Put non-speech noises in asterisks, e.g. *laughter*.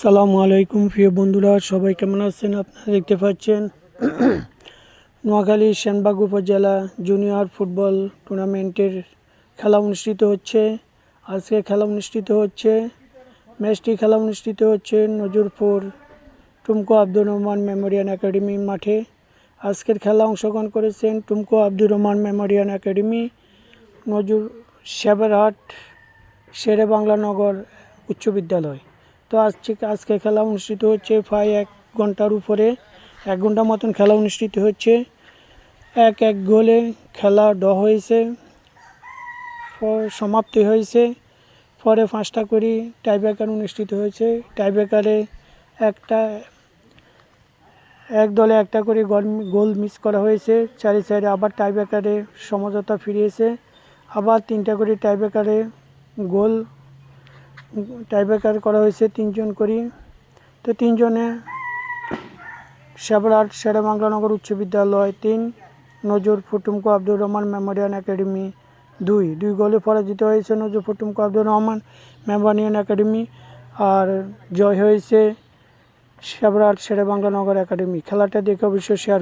সালামু আলাইকুম প্রিয় বন্ধুরা, সবাই কেমন আছেন? আপনারা দেখতে পাচ্ছেন *clears throat* নোয়াখালী সেনবাগ উপজেলা জুনিয়র ফুটবল টুর্নামেন্টের খেলা অনুষ্ঠিত হচ্ছে। আজকে খেলা অনুষ্ঠিত হচ্ছে, ম্যাচটি খেলা অনুষ্ঠিত হচ্ছে নজরপুর টুমকো আব্দুর রহমান মেমোরিয়াল একাডেমি মাঠে। আজকের খেলা অংশগ্রহণ করেছেন টুমকো আব্দুর রহমান মেমোরিয়াল একাডেমি নজর সেবারহাট শেরে বাংলানগর উচ্চ বিদ্যালয়। তো আজকে আজকে খেলা অনুষ্ঠিত হচ্ছে প্রায় এক ঘণ্টার উপরে। এক ঘণ্টা মতন খেলা অনুষ্ঠিত হচ্ছে। এক এক গোলে খেলা ড হয়েছে। সমাপ্তি হয়েছে। পরে পাঁচটা করে টাইব্রেকার অনুষ্ঠিত হয়েছে। টাইব্রেকারে একটা, এক দলে একটা করে গোল গোল মিস করা হয়েছে। চারি সাইডে আবার টাইব্রেকারে সমঝোতা ফিরিয়েছে। আবার তিনটা করে টাইব্রেকারে গোল টাইব্রেকার করা হয়েছে তিনজন করি। তো তিনজনে সেবরাট শেরে বাংলানগর উচ্চ বিদ্যালয় তিন নজর ফুটুমকো আব্দুর রহমান মেমোরিয়াল একাডেমি দুই। দুই গোলে পরাজিত হয়েছে নজর ফুটুমকো আব্দুর রহমান মেমোরিয়াল একাডেমি আর জয় হয়েছে সেবরাট শেরে বাংলানগর একাডেমি খেলাটা দেখে অবশ্যই শেয়ার